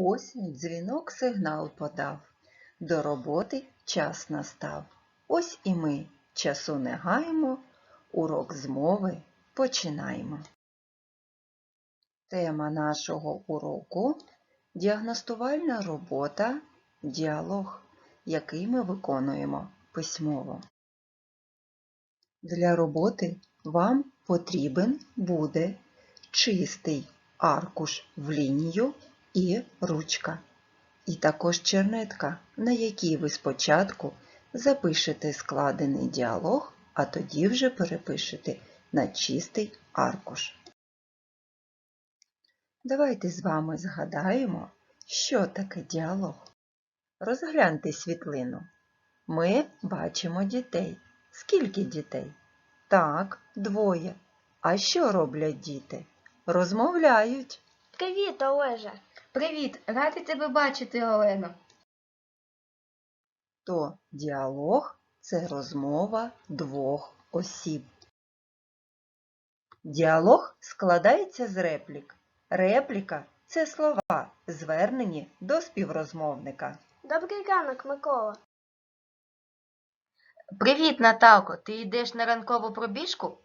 Ось дзвінок сигнал подав. До роботи час настав. Ось і ми часу не гаємо, урок з мови починаємо. Тема нашого уроку діагностувальна робота, діалог, який ми виконуємо письмово. Для роботи вам потрібен буде чистий аркуш в лінію і ручка. І також чернетка, на якій ви спочатку запишете складений діалог, а тоді вже перепишете на чистий аркуш. Давайте з вами згадаємо, що таке діалог. Розгляньте світлину. Ми бачимо дітей. Скільки дітей? Так, двоє. А що роблять діти? Розмовляють. Привіт, Олежа. Привіт, радий тебе бачити, Олено. То діалог це розмова двох осіб. Діалог складається з реплік. Репліка це слова, звернені до співрозмовника. Добрий ранок, Микола. Привіт, Наталко. Ти йдеш на ранкову пробіжку?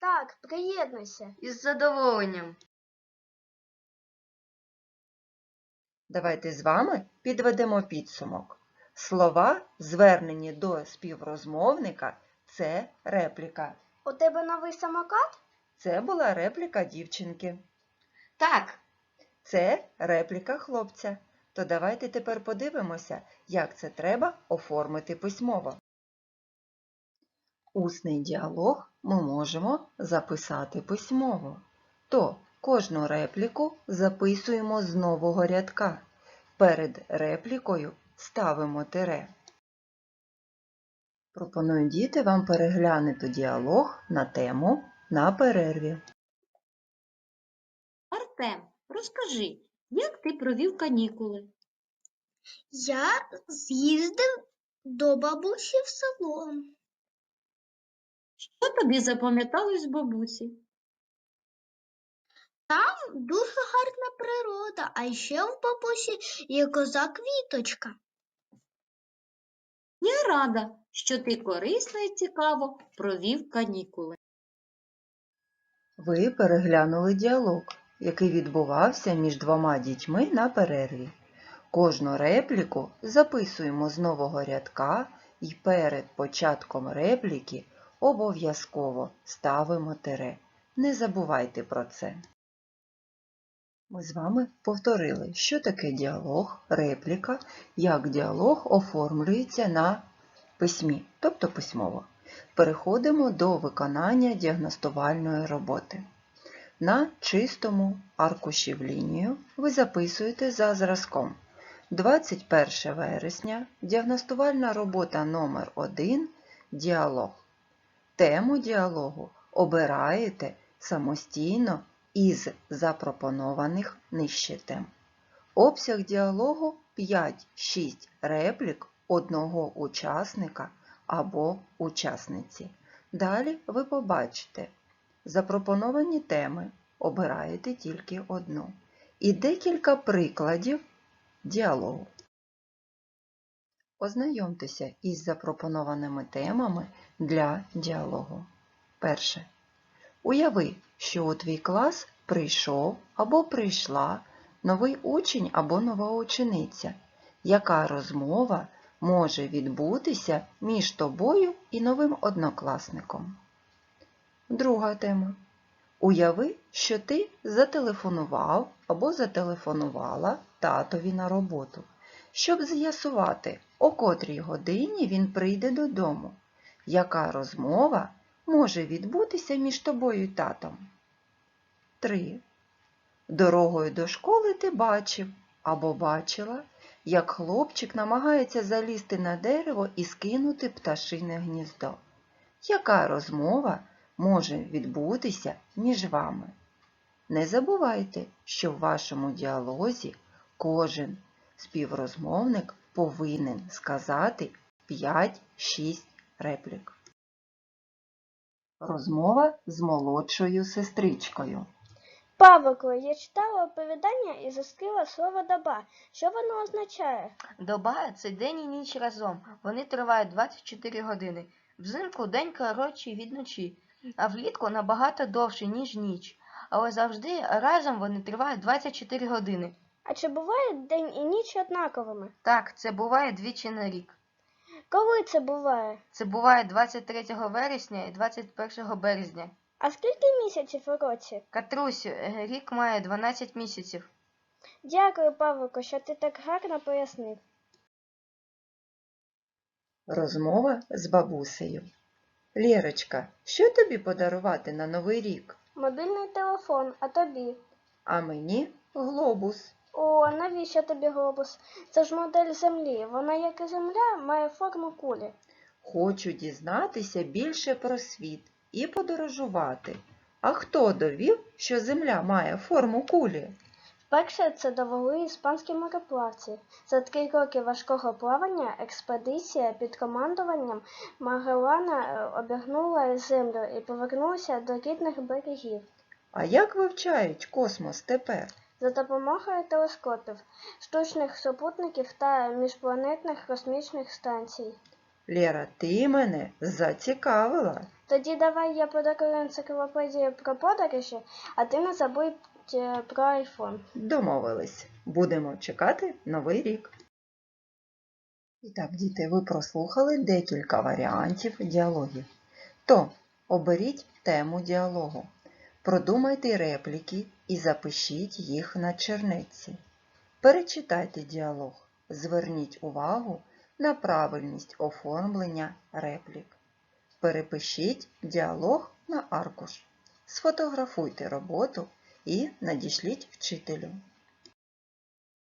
Так, приєднуйся. Із задоволенням. Давайте з вами підведемо підсумок. Слова, звернені до співрозмовника, це репліка. У тебе новий самокат? Це була репліка дівчинки. Так, Це репліка хлопця. То давайте тепер подивимося, як це треба оформити письмово. Усний діалог ми можемо записати письмово. То кожну репліку записуємо з нового рядка. Перед реплікою ставимо тире. Пропоную діти вам переглянути діалог на тему на перерві. Артем, розкажи, як ти провів канікули? Я з'їздив до бабусі в село. Що тобі запам'яталось з бабусі? Дуже гарна природа, а ще в бабусі є коза квіточка. Я рада, що ти корисно і цікаво провів канікули. Ви переглянули діалог, який відбувався між двома дітьми на перерві. Кожну репліку записуємо з нового рядка і перед початком репліки обов'язково ставимо тире. Не забувайте про це. Ми з вами повторили, що таке діалог, репліка, як діалог оформлюється на письмі, тобто письмово. Переходимо до виконання діагностувальної роботи. На чистому аркуші в лінію ви записуєте за зразком 21 вересня, діагностувальна робота номер 1 діалог. Тему діалогу обираєте самостійно із запропонованих нижче тем. Обсяг діалогу 5-6 реплік одного учасника або учасниці. Далі ви побачите запропоновані теми, обираєте тільки одну. І декілька прикладів діалогу. Ознайомтеся із запропонованими темами для діалогу. Перше. Уяви, що у твій клас прийшов або прийшла новий учень або нова учениця. Яка розмова може відбутися між тобою і новим однокласником? Друга тема. Уяви, що ти зателефонував або зателефонувала татові на роботу, щоб з'ясувати, о котрій годині він прийде додому. Яка розмова може відбутися між тобою і татом? 3. Дорогою до школи ти бачив або бачила, як хлопчик намагається залізти на дерево і скинути пташине гніздо. Яка розмова може відбутися між вами? Не забувайте, що в вашому діалозі кожен співрозмовник повинен сказати 5-6 реплік. Розмова з молодшою сестричкою. Павлику, я читала оповідання і зустріла слово доба. Що воно означає? Доба це день і ніч разом. Вони тривають 24 години. Взимку день коротший від ночі, а влітку набагато довший, ніж ніч. Але завжди разом вони тривають 24 години. А чи бувають день і ніч однаковими? Так, це буває двічі на рік. Коли це буває? Це буває 23 вересня і 21 березня. А скільки місяців у році? Катрусю, рік має 12 місяців. Дякую, Павлику, що ти так гарно пояснив. Розмова з бабусею. Лєрочка, що тобі подарувати на Новий рік? Мобільний телефон, а тобі? А мені глобус. О, навіщо тобі глобус? Це ж модель Землі. Вона, як і Земля, має форму кулі. Хочу дізнатися більше про світ і подорожувати. А хто довів, що Земля має форму кулі? Вперше це довели іспанські мореплавці. За три роки важкого плавання експедиція під командуванням Магеллана е, обігнула землю і повернулася до рідних берегів. А як вивчають космос тепер? За допомогою телескопів, штучних супутників та міжпланетних космічних станцій. Лєра, ти мене зацікавила. Тоді давай я подарую енциклопедію про подорожі, а ти не забудь е, про айфон. Домовились. Будемо чекати новий рік. І так, діти, ви прослухали декілька варіантів діалогів. То оберіть тему діалогу. Продумайте репліки і запишіть їх на чернетці. Перечитайте діалог. Зверніть увагу на правильність оформлення реплік. Перепишіть діалог на аркуш. Сфотографуйте роботу і надішліть вчителю.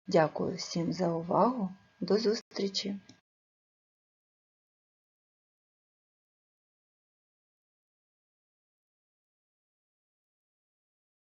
Дякую всім за увагу. До зустрічі!